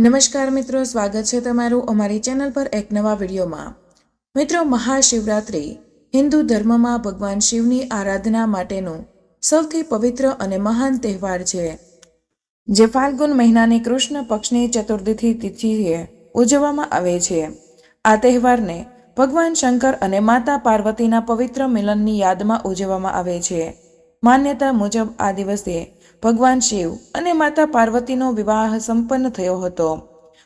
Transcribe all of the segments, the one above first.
નમસ્કાર મિત્રો, સ્વાગત છે તમારું અમારી ચેનલ પર એક નવા વિડીયોમાં. મિત્રો, મહાશિવરાત્રિ હિન્દુ ધર્મમાં ભગવાન શિવની આરાધના માટેનું સૌથી પવિત્ર અને મહાન તહેવાર છે. જે ફાલ્ગુન મહિનાની કૃષ્ણ પક્ષની ચતુર્દીથી તિથિએ ઉજવવામાં આવે છે. આ તહેવારને ભગવાન શંકર અને માતા પાર્વતીના પવિત્ર મિલનની યાદમાં ઉજવવામાં આવે છે. માન્યતા મુજબ આ દિવસે ભગવાન શિવ અને માતા પાર્વતીનો વિવાહ સંપન્ન થયો હતો.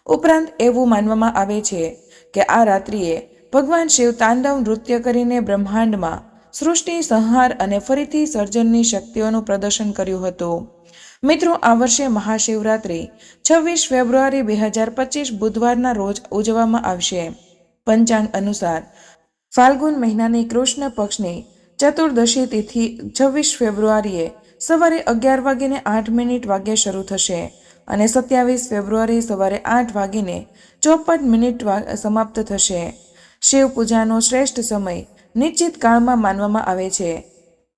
ઉપરાંત એવું માનવામાં આવે છે કે આ રાત્રિએ ભગવાન શિવ તાંડવ નૃત્ય કરીને બ્રહ્માંડમાં સૃષ્ટિ, સંહાર અને ફરીથી સર્જનની શક્તિઓનું પ્રદર્શન કર્યું હતું. મિત્રો, આ વર્ષે મહાશિવરાત્રિ છવ્વીસ ફેબ્રુઆરી બે હજાર પચીસ બુધવારના રોજ ઉજવવામાં આવશે. પંચાંગ અનુસાર ફાલ્ગુન મહિનાની કૃષ્ણ પક્ષની ચતુર્દશી તિથિ છવ્વીસ ફેબ્રુઆરીએ સવારે અગિયાર વાગીને આઠ મિનિટ વાગ્યે શરૂ થશે અને સત્યાવીસ ફેબ્રુઆરી સવારે આઠ વાગીને ચોપન મિનિટ સમાપ્ત થશે. શિવ પૂજાનો શ્રેષ્ઠ સમય નિશ્ચિત કાળમાં માનવામાં આવે છે.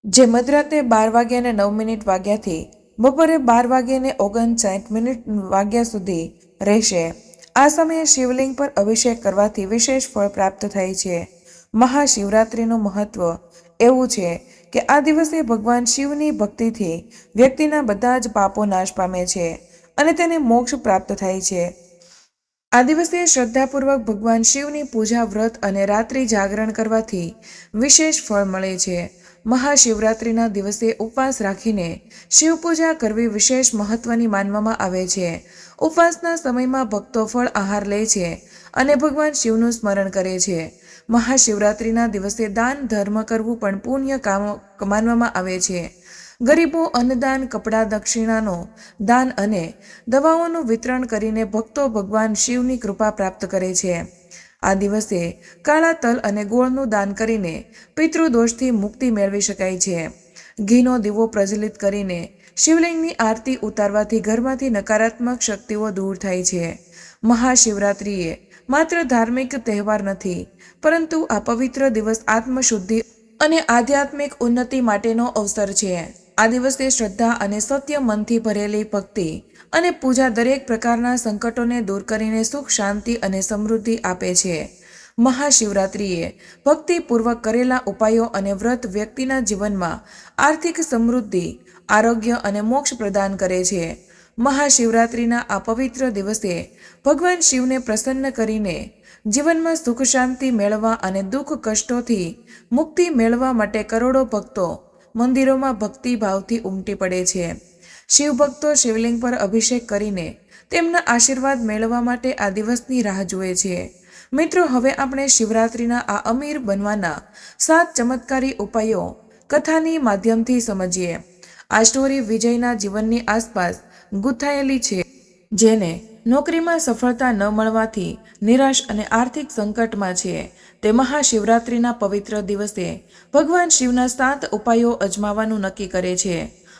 જે મધરાતે બાર વાગ્યાને નવ મિનિટ વાગ્યાથી બપોરે બાર વાગ્યાને ઓગણસાઠ મિનિટ વાગ્યા સુધી રહેશે. આ સમયે શિવલિંગ પર અભિષેક કરવાથી વિશેષ ફળ પ્રાપ્ત થાય છે. મહાશિવરાત્રિનું મહત્વ એવું છે કે આ દિવસે ભગવાન શિવની ભક્તિથી વ્યક્તિના બધા જ પાપો નાશ પામે છે અને તેને મોક્ષ પ્રાપ્ત થાય છે. આ દિવસે શ્રદ્ધાપૂર્વક ભગવાન શિવની પૂજા વ્રત અને રાત્રિ જાગરણ કરવાથી વિશેષ ફળ મળે છે. મહાશિવરાત્રિના દિવસે ઉપવાસ રાખીને શિવ પૂજા કરવી વિશેષ મહત્વની માનવામાં આવે છે. ઉપવાસના સમયમાં ભક્તો ફળ આહાર લે છે અને ભગવાન શિવનું સ્મરણ કરે છે. મહાશિવરાત્રિના દિવસે દાન, ધર્મ કરવું પણ પુણ્ય કામ માનવામાં આવે છે. ગરીબો અન્નદાન, કપડાં દક્ષિણાનો દાન અને દવાઓનું વિતરણ કરીને ભક્તો ભગવાન શિવની કૃપા પ્રાપ્ત કરે છે. આ દિવસે કાળા તલ અને ગોળનું દાન કરીને પિતૃદોષથી મુક્તિ મેળવી શકાય છે. ઘીનો દીવો પ્રજ્વલિત કરીને શિવલિંગની આરતી ઉતારવાથી ઘરમાંથી નકારાત્મક શક્તિઓ દૂર થાય છે. મહાશિવરાત્રિએ માત્ર ધાર્મિક તહેવાર નથી પરંતુ આ પવિત્ર દિવસ આત્મશુદ્ધિ અને આધ્યાત્મિક ઉન્નતિ માટેનો અવસર છે. આ દિવસે શ્રદ્ધા અને સત્ય મનથી ભરેલી ભક્તિ અને પૂજા દરેક પ્રકારના સંકટોને દૂર કરીને સુખ, શાંતિ અને સમૃદ્ધિ આપે છે. મહાશિવરાત્રિએ ભક્તિપૂર્વક કરેલા ઉપાયો અને વ્રત વ્યક્તિના જીવનમાં આર્થિક સમૃદ્ધિ, આરોગ્ય અને મોક્ષ પ્રદાન કરે છે. મહાશિવરાત્રિના આ પવિત્ર દિવસે ભગવાન શિવને પ્રસન્ન કરીને જીવનમાં સુખ શાંતિ મેળવવા અને દુઃખ કષ્ટોથી મુક્તિ મેળવવા માટે કરોડો ભક્તો મંદિરોમાં ભક્તિ ભાવથી ઉમટી પડે છે. શિવ ભક્તો શિવલિંગ પર અભિષેક કરીને તેમના આશીર્વાદ મેળવવા માટે આ દિવસની રાહ જુએ છે. મિત્રો, હવે આપણે શિવરાત્રિના આ અમીર બનવાના સાત ચમત્કારી ઉપાયો કથાની માધ્યમથી સમજીએ. આ સ્ટોરી વિજયના જીવનની આસપાસ ગૂંથાયેલી છે. જેને નોકરીમાં સફળતા ન મળવાથી નિરાશ અને આર્થિક સંકટમાં છે. તે મહાશિવરાત્રિના પવિત્ર દિવસે ભગવાન શિવના સાત ઉપાયો અજમાવવાનું નક્કી કરે છે.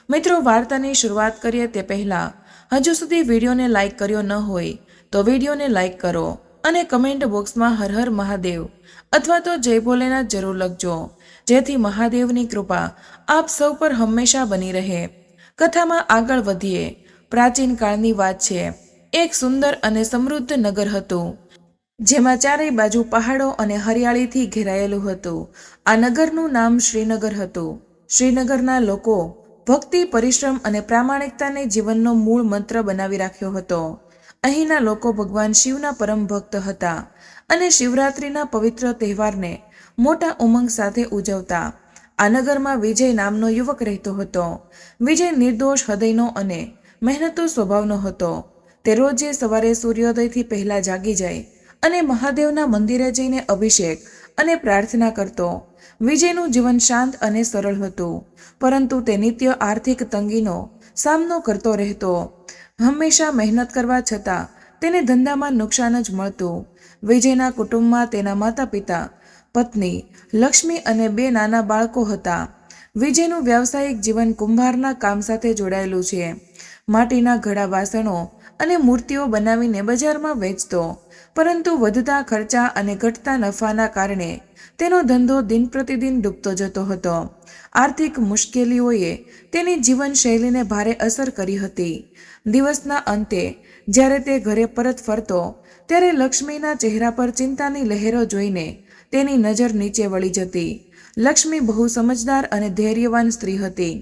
મિત્રો, વાર્તાની શરૂઆત કરીએ તે પહેલાં, હજુ સુધી વિડીયોને લાઇક કર્યો ન હોય તો વિડીયોને લાઇક કરો અને કમેન્ટ બોક્સમાં હર હર મહાદેવ અથવા તો જય ભોલેનાથ જરૂર લખજો. જેથી મહાદેવની કૃપા આપ સૌ પર હંમેશા બની રહે. કથામાં આગળ વધીએ. પ્રાચીન કાળની વાત છે. એક સુંદર અને સમૃદ્ધ નગર હતું, જેમાં ચારેય બાજુ પહાડો અને હરિયાળીથી ઘેરાયેલું હતું. આ નગરનું નામ શ્રીનગર હતું. શ્રીનગરના લોકો ભક્તિ, પરિશ્રમ અને પ્રામાણિકતાને જીવનનો મૂળ મંત્ર બનાવી રાખ્યો હતો. અહીંના લોકો ભગવાન શિવના પરમ ભક્ત હતા અને શિવરાત્રિના પવિત્ર તહેવારને મોટા ઉમંગ સાથે ઉજવતા. આ નગરમાં વિજય નામનો યુવક રહેતો હતો. વિજય નિર્દોષ, હૃદયનો અને મહેનતો સ્વભાવનો હતો. તે રોજે સવારે સૂર્યોદયથી પહેલાં જાગી જાય અને મહાદેવના મંદિરે જઈને અભિષેક અને પ્રાર્થના કરતો. વિજયનું જીવન શાંત અને સરળ હતું, પરંતુ તે નિત્ય આર્થિક તંગીનો સામનો કરતો રહેતો. હંમેશા મહેનત કરવા છતાં તેને ધંધામાં નુકસાન જ મળતું. વિજયના કુટુંબમાં તેના માતા પિતા પત્ની, લક્ષ્મી અને બે નાના બાળકો હતા. વિજયનું વ્યાવસાયિક જીવન કુંભારના કામ સાથે જોડાયેલું છે. માટીના ઘડા વાસણો અને મૂર્તિઓ બનાવીને બજારમાં વેચતો. પરંતુ વધતા ખર્ચા અને ઘટતા નફાના કારણે તેનો ધંધો દિન પ્રતિદિન ડૂબતો જતો હતો. આર્થિક મુશ્કેલીઓએ તેની જીવનશૈલીને ભારે અસર કરી હતી. દિવસના અંતે, જ્યારે તે ઘરે પરત ફરતો, ત્યારે લક્ષ્મીના ચહેરા પર ચિંતાની લહેરો જોઈને તેની નજર નીચે વળી જતી. લક્ષ્મી બહુ સમજદાર અને ધૈર્યવાન સ્ત્રી હતી.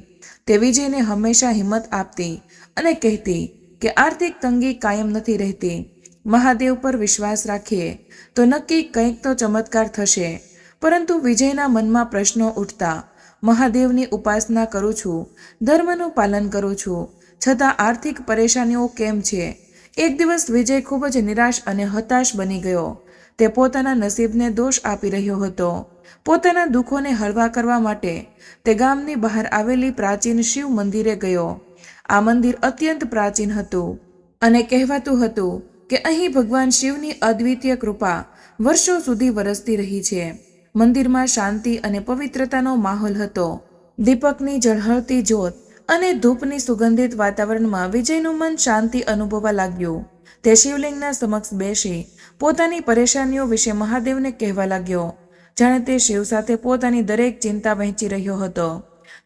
તે વિજયને હંમેશા હિંમત આપતી અને કહેતી કે આર્થિક તંગી કાયમ નથી રહેતી. મહાદેવ પર વિશ્વાસ રાખીએ તો નક્કી કંઈક તો ચમત્કાર થશે. પરંતુ વિજયના મનમાં પ્રશ્નો ઉઠતા, મહાદેવની ઉપાસના કરું છું, ધર્મનું પાલન કરું છું, છતાં આર્થિક પરેશાનીઓ કેમ છે? એક દિવસ વિજય ખૂબ જ નિરાશ અને હતાશ બની ગયો. તે પોતાના નસીબને દોષ આપી રહ્યો હતો. પોતાના દુઃખોને હળવા કરવા માટે તે ગામની બહાર આવેલી પ્રાચીન શિવ મંદિરે ગયો. આ મંદિર અત્યંત પ્રાચીન હતું અને કહેવાતું હતું કે અહીં ભગવાન શિવની અદ્વિતીય કૃપા વર્ષો સુધી વરસતી રહી છે. મંદિરમાં શાંતિ અને પવિત્રતાનો માહોલ હતો. દીપકની ઝળહળતી જ્યોત અને ધૂપની સુગંધિત વાતાવરણમાં વિજયનું મન શાંતિ અનુભવવા લાગ્યું. તે શિવલિંગના સમક્ષ બેસી પોતાની પરેશાનીઓ વિશે મહાદેવને કહેવા લાગ્યો, જાણે તે શિવ સાથે પોતાની દરેક ચિંતા વહેંચી રહ્યો હતો.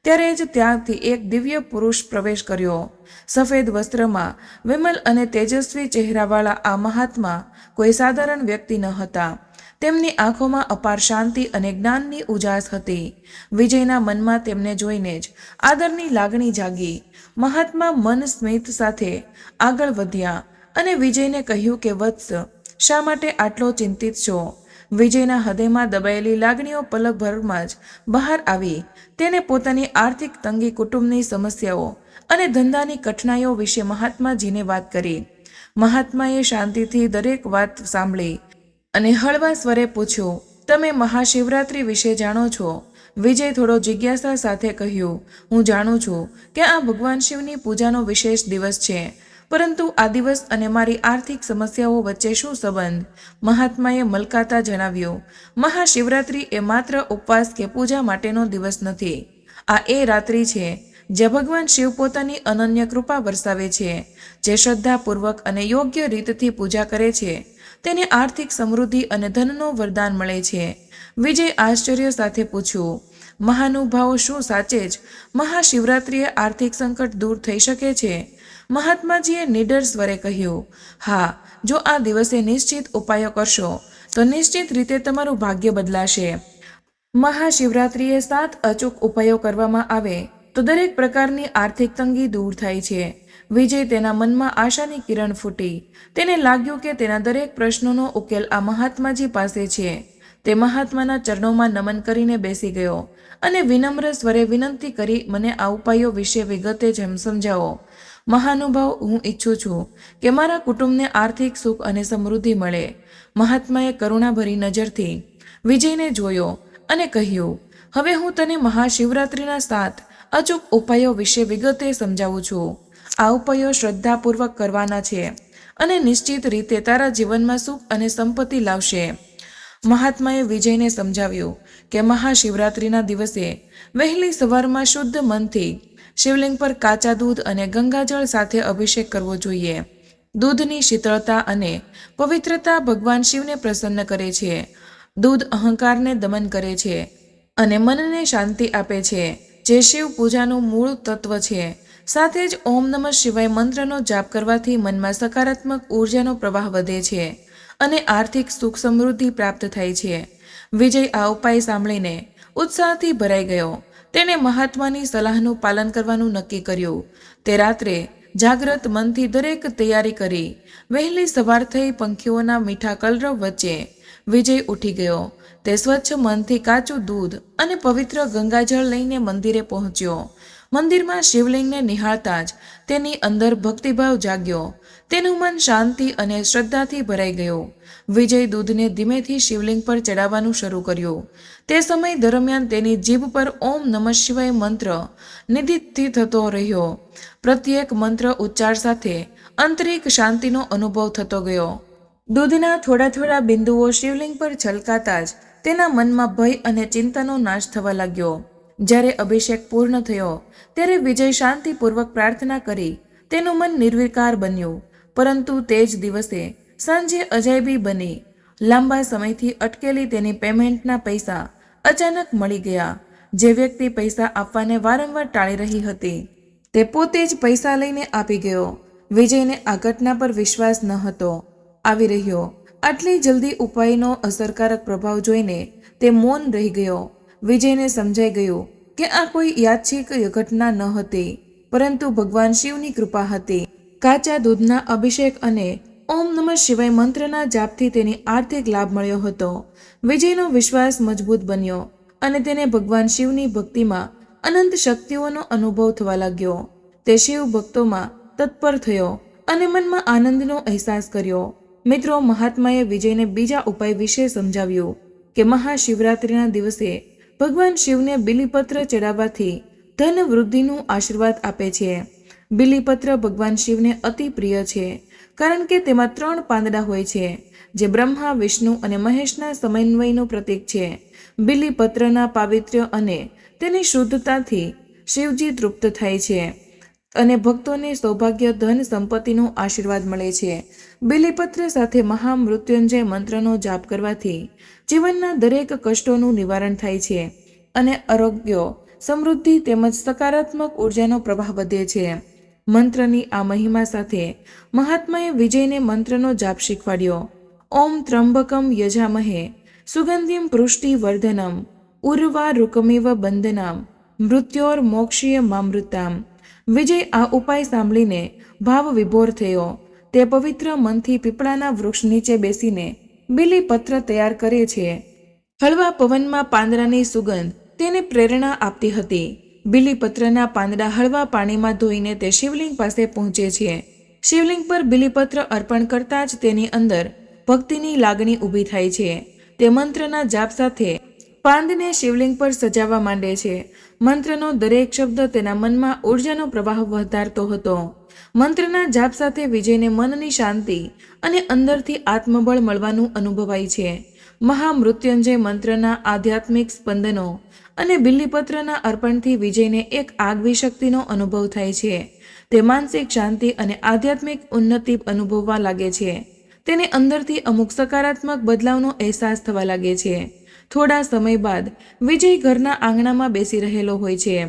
ત્યારે જ ત્યાંથી એક દિવ્ય પુરુષ પ્રવેશ કર્યો. સફેદ વસ્ત્રમાં, વિમલ અને તેજસ્વી ચહેરાવાળા આ મહાત્મા કોઈ સાધારણ વ્યક્તિ ન હતા. તેમની આંખોમાં અપાર શાંતિ અને જ્ઞાનની ઉજાસ હતી. વિજયના મનમાં તેમને જોઈને જ આદરની લાગણી જાગી. મહાત્મા મન સ્મિત સાથે આગળ વધ્યા અને વિજયને કહ્યું કે, વત્સ, શા માટે આટલો ચિંતિત છો? વિજયના હૃદયમાં દબાયેલી લાગણીઓ પલકભરમાં જ બહાર આવી. તેને પોતાની આર્થિક તંગી કુટુંબની સમસ્યાઓ અને ધંધાની કઠણાઈઓ વિશે મહાત્માજીને વાત કરી. મહાત્માએ શાંતિથી દરેક વાત સાંભળી અને હળવા સ્વરે પૂછ્યું, તમે મહાશિવરાત્રિ વિશે જાણો છો? વિજય થોડો જિજ્ઞાસા સાથે કહ્યું, હું જાણું છું કે આ ભગવાન શિવની પૂજાનો વિશેષ દિવસ છે. પરંતુ આ દિવસ અને મારી આર્થિક સમસ્યાઓ વચ્ચે શું સંબંધ? મહાત્માએ મલકાતા જણાવ્યું, મહાશિવરાત્રિ એ માત્ર ઉપવાસ કે પૂજા માટેનો દિવસ નથી. આ એ રાત્રિ છે, જે ભગવાન શિવ પોતાની અનન્ય કૃપા વરસાવે છે, જે શ્રદ્ધાપૂર્વક અને યોગ્ય રીતથી પૂજા કરે છે. તેને આર્થિક સમૃદ્ધિ અને ધનનું વરદાન મળે છે. વિજય આશ્ચર્ય સાથે પૂછ્યું મહાનુભાવો શું સાચે જ મહાશિવરાત્રિએ આર્થિક સંકટ દૂર થઈ શકે છે? મહાત્માજીએ નિડર સ્વરે કહ્યું, હા, જો આ દિવસે નિશ્ચિત ઉપાયો કરશો, તો નિશ્ચિત રીતે તમારું ભાગ્ય બદલાશે. મહાશિવરાત્રિએ સાત અચૂક ઉપાયો કરવામાં આવે, તો દરેક પ્રકારની આર્થિક તંગી દૂર થાય છે. વિજય તેના મનમાં આશાની કિરણ ફૂટી. તેને લાગ્યું કે તેના દરેક પ્રશ્નોનો ઉકેલ આ મહાત્માજી પાસે છે. તે મહાત્માના ચરણોમાં નમન કરીને બેસી ગયો અને વિનમ્ર સ્વરે વિનંતી કરી મને આ ઉપાયો વિશે વિગતે જેમ સમજાવો. મહાનુભાવ, હું ઈચ્છું છું કે મારા કુટુંબને આર્થિક સુખ અને સમૃદ્ધિ મળે. મહાત્માએ કરુણાભરી નજરથી વિજયને જોયો અને કહ્યું, હવે હું તને મહાશિવરાત્રિના સાત અચૂક ઉપાયો વિશે વિગતે સમજાવું છું. આ ઉપાયો શ્રદ્ધાપૂર્વક કરવાના છે અને નિશ્ચિત રીતે તારા જીવનમાં સુખ અને સંપત્તિ લાવશે. મહાત્માએ વિજયને સમજાવ્યું કે મહાશિવરાત્રિના દિવસે વહેલી સવારમાં શુદ્ધ મનથી શિવલિંગ પર કાચા દૂધ અને ગંગાજળ સાથે અભિષેક કરવો જોઈએ. દૂધની શીતળતા અને પવિત્રતા ભગવાન શિવને પ્રસન્ન કરે છે. દૂધ અહંકારને દમન કરે છે અને મનને શાંતિ આપે છે. જે શિવ પૂજાનું મૂળ તત્વ છે, સાથે જ ઓમ નમઃ શિવાય મંત્રનો જાપ કરવાથી મનમાં સકારાત્મક ઉર્જાનો પ્રવાહ વધે છે. અને આર્થિક સુખ સમૃદ્ધિ પ્રાપ્ત થાય છે. વિજય આ ઉપાય સાંભળીને ઉત્સાહથી ભરાઈ ગયો. તેણે મહાત્માની સલાહનું પાલન કરવાનું નક્કી કર્યું. તે રાત્રે જાગ્રત મનથી દરેક તૈયારી કરી, વહેલી સવાર થઈ પંખીઓના મીઠા કલરવ વચ્ચે વિજય ઉઠી ગયો. તે સ્વચ્છ મનથી કાચું દૂધ અને પવિત્ર ગંગાજળ લઈને મંદિરે પહોંચ્યો. મંદિરમાં શિવલિંગને નિહાળતા જ તેની અંદર ભક્તિભાવ જાગ્યો. તેનું મન શાંતિ અને શ્રદ્ધાથી ભરાઈ ગયું. વિજય દૂધને ધીમેથી શિવલિંગ પર ચડાવવાનું શરૂ કર્યું. તે સમય દરમિયાન તેની જીભ પર ઓમ નમઃ શિવાય મંત્ર નિદિતથી થતો રહ્યો. પ્રત્યેક મંત્ર ઉચ્ચાર સાથે આંતરિક શાંતિનો અનુભવ થતો ગયો. દૂધના થોડા થોડા બિંદુઓ શિવલિંગ પર છલકાતા જ તેના મનમાં ભય અને ચિંતાનો નાશ થવા લાગ્યો. જ્યારે અભિષેક પૂર્ણ થયો, ત્યારે વિજય શાંતિપૂર્વક પ્રાર્થના કરી, તેનું મન નિર્વિકાર બન્યું. પરંતુ તે જ દિવસે સાંજે અજાયબી બની. લાંબા સમયથી અટકેલી તેની પેમેન્ટના પૈસા અચાનક મળી ગયા. જે વ્યક્તિ પૈસા આપવાને વારંવાર ટાળી રહી હતી, તે પોતે જ પૈસા લઈને આપી ગયો. વિજયને આ ઘટના પર વિશ્વાસ ન હતો. આવી રહ્યો. આટલી જલ્દી ઉપાયનો અસરકારક પ્રભાવ જોઈને તે મૌન રહી ગયો. વિજયને સમજાઈ ગયું કે આ કોઈ યાદચ્છિક ઘટના ન હતી, પરંતુ ભગવાન શિવની કૃપા હતી. કાચા દૂધના અભિષેક અને ઓમ નમઃ શિવાય મંત્રના જાપથી તેની આર્થિક લાભ મળ્યો હતો. વિજયનો વિશ્વાસ મજબૂત બન્યો અને તેને ભગવાન શિવની ભક્તિમાં અનંત શક્તિઓનો અનુભવ થવા લાગ્યો. તે શિવ ભક્તોમાં તત્પર થયો અને મનમાં આનંદનો અહેસાસ કર્યો. મિત્રો, મહાત્માએ વિજયને બીજા ઉપાય વિશે સમજાવ્યું કે મહાશિવરાત્રિના દિવસે ભગવાન શિવને બિલીપત્ર ચડાવવાથી ધન વૃદ્ધિનું આશીર્વાદ આપે છે. બિલીપત્ર ભગવાન શિવને અતિ પ્રિય છે, કારણ કે તેમાં ત્રણ પાંદડા હોય છે, જે બ્રહ્મા, વિષ્ણુ અને મહેશના સમન્વયનું પ્રતીક છે. બિલીપત્રના પાવિત્ર્ય અને તેની શુદ્ધતાથી શિવજી તૃપ્ત થાય છે અને ભક્તોને સૌભાગ્ય, ધન, સંપત્તિનો આશીર્વાદ મળે છે. બિલીપત્ર સાથે મહામૃત્યુંજય મંત્રનો જાપ કરવાથી જીવનના દરેક કષ્ટોનું નિવારણ થાય છે અને આરોગ્ય, સમૃદ્ધિ તેમજ સકારાત્મક ઉર્જાનો પ્રવાહ વધે છે. મંત્રની આ મહિમા સાથે મહાત્માએ વિજયને મંત્રનો જાપ શીખવાડ્યો. ઓમ ત્રંબકમ યજામહે, સુગંધિમ પૃષ્ટિ વર્ધનમ, ઉર્વા રૂકમેવ બંધનામ, મૃત્યોર મોક્ષીય મામૃતામ. વિજય આ ઉપાય સાંભળીને ભાવ વિભોર થયો. તે પવિત્ર મનથી પીપળાના વૃક્ષ નીચે બેસીને બીલીપત્ર તૈયાર કરે છે. હળવા પવનમાં પાંદડાની સુગંધ તેને પ્રેરણા આપતી હતી. બીલીપત્રના પાંદડા હળવા પાણીમાં ધોઈને તે શિવલિંગ પાસે પહોંચે છે. શિવલિંગ પર બિલીપત્ર અર્પણ કરતાં જ તેની અંદર ભક્તિની લાગણી ઊભી થાય છે. તે મંત્રના જાપ સાથે પાંદને શિવલિંગ પર સજાવવા માંડે છે. મંત્રનો દરેક શબ્દ તેના મનમાં ઉર્જાનો પ્રવાહ વધારતો હતો. મંત્રના જાપ સાથે વિજયને મનની શાંતિ અને અંદરથી આત્મબળ મળવાનું અનુભવાય છે. મહામૃત્યુંજય મંત્રના આધ્યાત્મિક સ્પંદનો અને બિલ્લીપત્રના અર્પણથી વિજયને એક આગવી શક્તિનો અનુભવ થાય છે. તે માનસિક શાંતિ અને આધ્યાત્મિક ઉન્નતિ અનુભવવા લાગે છે. તેને અંદરથી અમુક સકારાત્મક બદલાવનો અહેસાસ થવા લાગે છે. થોડા સમય બાદ વિજય ઘરના આંગણામાં બેસી રહેલો હોય છે.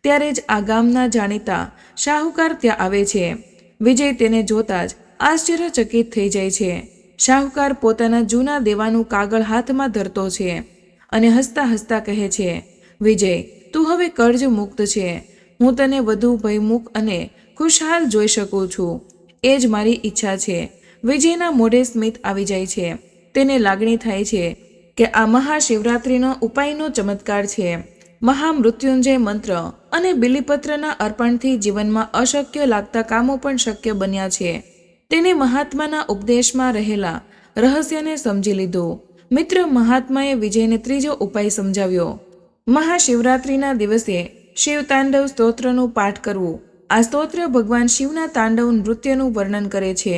ત્યારે જ આ ગામના જાણીતા શાહુકાર ત્યાં આવે છે. વિજય તેને જોતા જ આશ્ચર્યચકિત થઈ જાય છે. શાહુકાર પોતાના જૂના દેવાનું કાગળ હાથમાં ધરતો છે અને હસતા હસતા કહે છે વિજય, તું હવે કર્જ મુક્ત છે. હું તને વધુ ભયમુખ અને ખુશહાલ જોઈ શકું છું. એ જ મારી ઈચ્છા છે. વિજયના મોઢે સ્મિત આવી જાય છે. તેને લાગણી થાય છે કે આ મહાશિવરાત્રિનો ઉપાયનો ચમત્કાર છે. મહામૃત્યુંજય મંત્ર અને બિલીપત્રના અર્પણથી જીવનમાં અશક્ય લાગતા કામો પણ શક્ય બન્યા છે. તેને મહાત્માના ઉપદેશમાં રહેલા રહસ્યને સમજી લીધું. મિત્ર મહાત્માએ વિજયને ત્રીજો ઉપાય સમજાવ્યો. મહાશિવરાત્રિના દિવસે શિવ તાંડવ સ્તોત્રનું પાઠ કરવું. આ સ્તોત્ર ભગવાન શિવના તાંડવ નૃત્યનું વર્ણન કરે છે,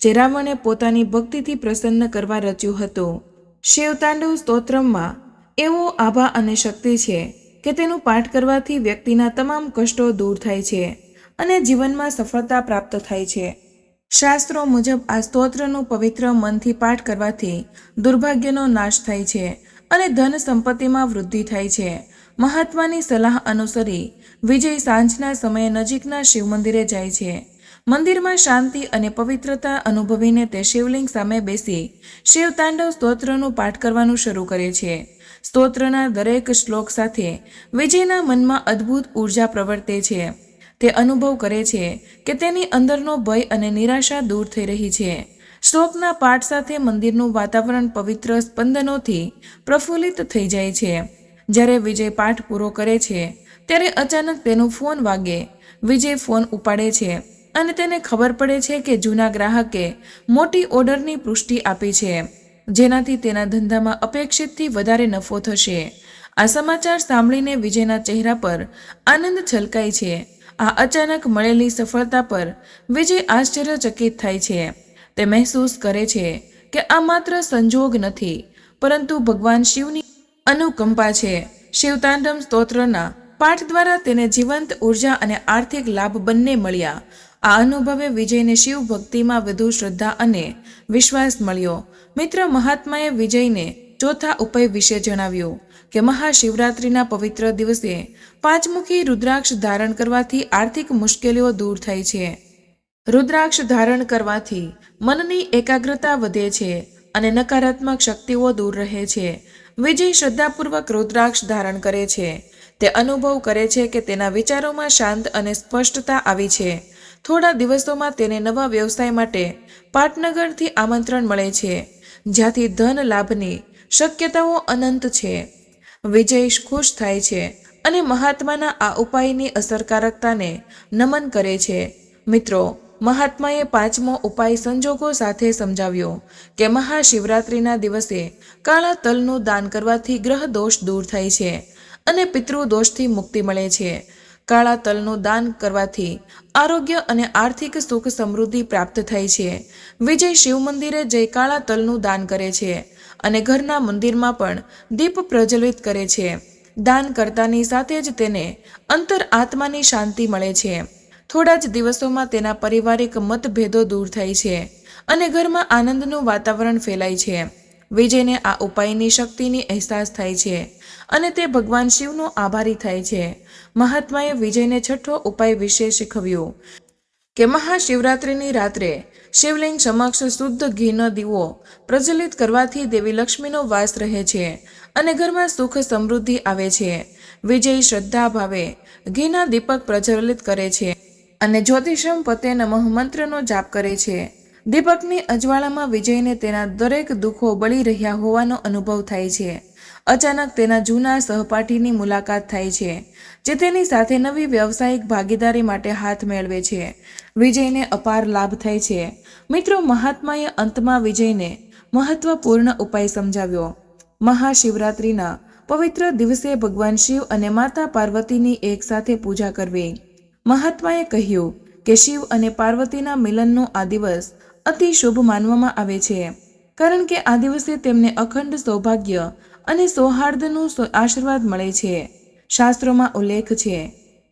જે રાવણે પોતાની ભક્તિથી પ્રસન્ન કરવા રચ્યું હતું. શિવ તાંડવ સ્તોત્રમાં એવો આભા અને શક્તિ છે કે તેનું પાઠ કરવાથી વ્યક્તિના તમામ કષ્ટો દૂર થાય છે અને જીવનમાં સફળતા પ્રાપ્ત થાય છે. શાસ્ત્રો મુજબ આ સ્તોત્રનું પવિત્ર મનથી પાઠ કરવાથી દુર્ભાગ્યનો નાશ થાય છે અને ધન સંપત્તિમાં વૃદ્ધિ થાય છે. મહાત્માની સલાહ અનુસરી વિજય સાંજના સમયે નજીકના શિવ મંદિરે જાય છે. મંદિરમાં શાંતિ અને પવિત્રતા અનુભવીને તે શિવલિંગ સામે બેસી શિવ તાંડવ સ્તોત્રનું પાઠ કરવાનું શરૂ કરે છે. સ્તોત્રના દરેક શ્લોક સાથે વિજયના મનમાં અદ્ભુત ઊર્જા પ્રવર્તે છે. તે અનુભવ કરે છે કે તેની અંદરનો ભય અને નિરાશા દૂર થઈ રહી છે. શ્લોકના પાઠ સાથે મંદિરનું વાતાવરણ પવિત્ર સ્પંદનોથી પ્રફુલ્લિત થઈ જાય છે. જ્યારે વિજય પાઠ પૂરો કરે છે, ત્યારે અચાનક તેનો ફોન વાગે. વિજય ફોન ઉપાડે છે અને તેને ખબર પડે છે કે જૂના ગ્રાહકે મોટી ઓર્ડરની પુષ્ટિ આપી છે. જેનાથી તેના ધંધામાં અપેક્ષિતથી વધારે નફો થશે. આ સમાચાર સાંભળીને વિજયના ચહેરા પર આનંદ છલકાય છે. આ અચાનક મળેલી સફળતા પર વિજય આશ્ચર્યચકિત થાય છે. તે મહેસૂસ કરે છે કે આ માત્ર સંજોગ નથી, પરંતુ ભગવાન શિવની અનુકંપા છે. શિવતાંડમ સ્તોત્રના પાઠ દ્વારા તેને જીવંત ઊર્જા અને આર્થિક લાભ બંને મળ્યા. આ અનુભવે વિજયને શિવ ભક્તિમાં વધુ શ્રદ્ધા અને વિશ્વાસ મળ્યો. મિત્ર મહાત્માએ વિજયને ચોથા ઉપાય વિશે જણાવ્યું કે મહાશિવરાત્રિના પવિત્ર દિવસે પાંચમુખી રુદ્રાક્ષ ધારણ કરવાથી આર્થિક મુશ્કેલીઓ દૂર થાય છે. રુદ્રાક્ષ ધારણ કરવાથી મનની એકાગ્રતા વધે છે અને નકારાત્મક શક્તિઓ દૂર રહે છે. વિજય શ્રદ્ધાપૂર્વક રુદ્રાક્ષ ધારણ કરે છે. તે અનુભવ કરે છે કે તેના વિચારોમાં શાંત અને સ્પષ્ટતા આવી છે. થોડા દિવસોમાં તેને નવા વ્યવસાય માટે પાટનગરથી આમંત્રણ મળે છે, જ્યાંથી ધન લાભની શક્યતાઓ અનંત છે. વિજય ખુશ થાય છે અને મહાત્માના આ ઉપાયની અસરકારકતાને નમન કરે છે. મિત્રો મહાત્માએ પાંચમો ઉપાય સંજોગો સાથે સમજાવ્યો કે મહાશિવરાત્રિના દિવસે કાળા તલનું દાન કરવાથી ગ્રહ દોષ દૂર થાય છે અને પિતૃદોષથી મુક્તિ મળે છે. કાળા તલનું દાન કરવાથી આરોગ્ય અને આર્થિક સુખ સમૃદ્ધિ પ્રાપ્ત થાય છે. વિજય શિવ મંદિરે જઈ કાળા તલનું દાન કરે છે અને ઘરના મંદિરમાં પણ દીપ પ્રજ્વલિત કરે છે. દાન કરતાની સાથે જ તેને અંતર આત્માની શાંતિ મળે છે. થોડા જ દિવસોમાં તેના પારિવારિક મતભેદો દૂર થાય છે અને ઘરમાં આનંદનું વાતાવરણ ફેલાય છે. વિજયને આ ઉપાયની શક્તિની અહેસાસ થાય છે અને તે ભગવાન શિવનો આભારી થાય છે. મહાત્માએ વિજયને છઠ્ઠો ઉપાય વિશે શીખવ્યું કે મહાશિવરાત્રિની રાત્રે શિવલિંગ સમક્ષ શુદ્ધ ઘીનો દીવો પ્રજ્વલિત કરવાથી દેવી લક્ષ્મીનો વાસ રહે છે અને ઘરમાં સુખ સમૃદ્ધિ આવે છે. વિજય શ્રદ્ધા ભાવે ઘીના દીપક પ્રજ્વલિત કરે છે. અને જ્યોતિષમ પતે નમઃ મંત્રનો જાપ કરે છે. દીપકની અજવાળામાં વિજયને તેના દરેક દુઃખો બળી રહ્યા હોવાનો અનુભવ થાય છે. અચાનક તેના જૂના સહપાઠીની મુલાકાત થાય છે, જે તેની સાથે નવી વ્યવસાયિક ભાગીદારી માટે હાથ મેળવે છે. વિજયને અપાર લાભ થાય છે. મિત્રો, મહાત્માએ અંતમાં વિજયને મહત્વપૂર્ણ ઉપાય સમજાવ્યો. મહાશિવરાત્રિના પવિત્ર દિવસે ભગવાન શિવ અને માતા પાર્વતીની એકસાથે પૂજા કરવી. મહાત્માએ કહ્યું કે શિવ અને પાર્વતીના મિલનનો આ દિવસ અતિ શુભ માનવામાં આવે છે, કારણ કે આ દિવસે તેમને અખંડ સૌભાગ્ય અને સૌહાર્દનું આશીર્વાદ મળે છે. શાસ્ત્રોમાં ઉલ્લેખ છે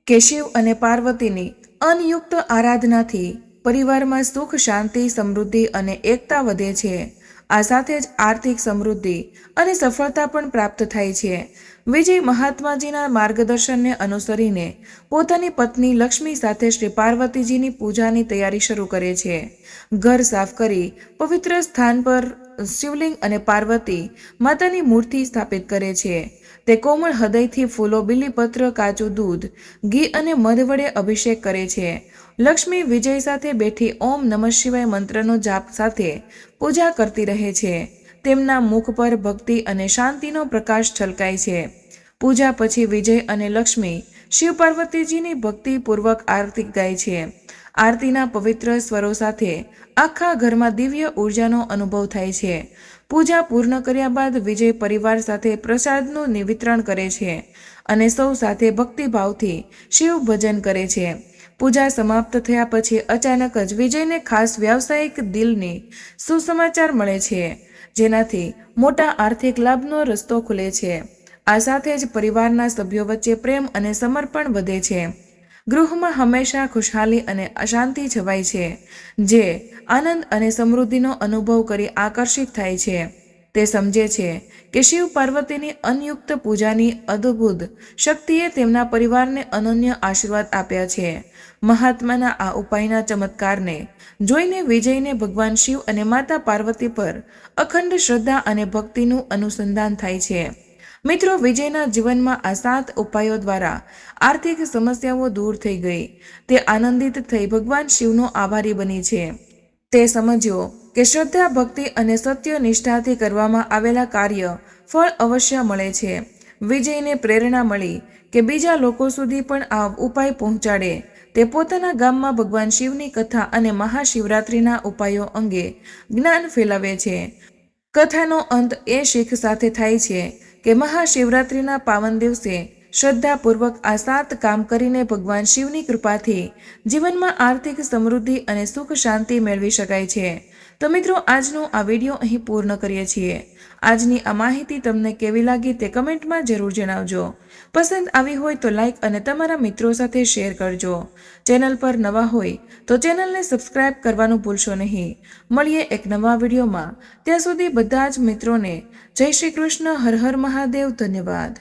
કે શિવ અને પાર્વતીની અનયુક્ત આરાધનાથી પરિવારમાં સુખ, શાંતિ, સમૃદ્ધિ અને એકતા વધે છે. આ સાથે જ આર્થિક સમૃદ્ધિ અને સફળતા પણ પ્રાપ્ત થાય છે. વિજય મહાત્માજીના માર્ગદર્શનને અનુસરીને પોતાની પત્ની લક્ષ્મી સાથે શ્રી પાર્વતીજીની પૂજાની તૈયારી શરૂ કરે છે. ઘર સાફ કરી પવિત્ર સ્થાન પર શિવલિંગ અને પાર્વતી માતાની મૂર્તિ સ્થાપિત કરે છે. તે કોમળ હૃદયથી ફૂલો, બિલીપત્ર કાચું દૂધ, ઘી અને મધ વડે અભિષેક કરે છે. લક્ષ્મી વિજય સાથે બેઠી ઓમ નમઃ શિવાય મંત્રનો જાપ સાથે પૂજા કરતી રહે છે. તેમના મુખ પર ભક્તિ અને શાંતિનો પ્રકાશ છલકાય છે. પૂજા પછી વિજય અને લક્ષ્મી શિવ પાર્વતીજીની ભક્તિપૂર્વક આરતી ગાય છે. આરતીના પવિત્ર સ્વરો સાથે આખા ઘરમાં દિવ્ય ઉર્જાનો અનુભવ થાય છે. પૂજા પૂર્ણ કર્યા બાદ વિજય પરિવાર સાથે પ્રસાદનું વિતરણ કરે છે અને સૌ સાથે ભક્તિભાવથી શિવ ભજન કરે છે. પૂજા સમાપ્ત થયા પછી અચાનક જ વિજયને ખાસ વ્યાવસાયિક દિલની સુસમાચાર મળે છે. જેનાથી મોટા આર્થિક લાભનો રસ્તો ખુલે છે. આ સાથે જ પરિવારના સભ્યો વચ્ચે પ્રેમ અને સમર્પણ વધે છે. ગૃહમાં હંમેશા ખુશહાલી અને અશાંતિ છવાય છે, જે આનંદ અને સમૃદ્ધિનો અનુભવ કરી આકર્ષિત થાય છે. તે સમજે છે કે શિવ પાર્વતીની અનયુક્ત પૂજાની અદ્ભુત શક્તિએ તેમના પરિવારને અનન્ય આશીર્વાદ આપ્યા છે. મહાત્માના આ ઉપાયના ચમત્કારને જોઈને વિજયને ભગવાન શિવ અને માતા પાર્વતી પર અખંડ શ્રદ્ધા અને ભક્તિનું અનુસંધાન થાય છે. મિત્રો, વિજયના જીવનમાં આ સાત ઉપાયો દ્વારા આર્થિક સમસ્યાઓ દૂર થઈ ગઈ. તે આનંદિત થઈ ભગવાન શિવનો આભારી બની છે. તે સમજ્યો કે શ્રદ્ધા, ભક્તિ અને સત્ય નિષ્ઠાથી કરવામાં આવેલા કાર્ય ફળ અવશ્ય મળે છે. વિજયને પ્રેરણા મળી કે બીજા લોકો સુધી પણ આ ઉપાય પહોંચાડે. તે પોતાના ગામમાં ભગવાન શિવની કથા અને મહાશિવરાત્રિના ઉપાયો અંગે જ્ઞાન ફેલાવે છે. કથાનો અંત એ શીખ સાથે થાય છે કે મહાશિવરાત્રિના પાવન દિવસે શ્રદ્ધાપૂર્વક આ સાત કામ કરીને ભગવાન શિવની કૃપાથી જીવનમાં આર્થિક સમૃદ્ધિ અને સુખ શાંતિ મેળવી શકાય છે. તો મિત્રો, આજનો આ વીડિયો અહીં પૂર્ણ કરીએ છીએ. આજની આ માહિતી તમને કેવી લાગી તે કમેન્ટમાં જરૂર જણાવજો. પસંદ આવી હોય તો લાઈક અને તમારા મિત્રો સાથે શેર કરજો. ચેનલ પર નવા હોય તો ચેનલને સબસ્ક્રાઇબ કરવાનું ભૂલશો નહીં. મળીએ એક નવા વિડીયોમાં. ત્યાં સુધી બધા જ મિત્રોને જય શ્રી કૃષ્ણ, હર હર મહાદેવ, ધન્યવાદ.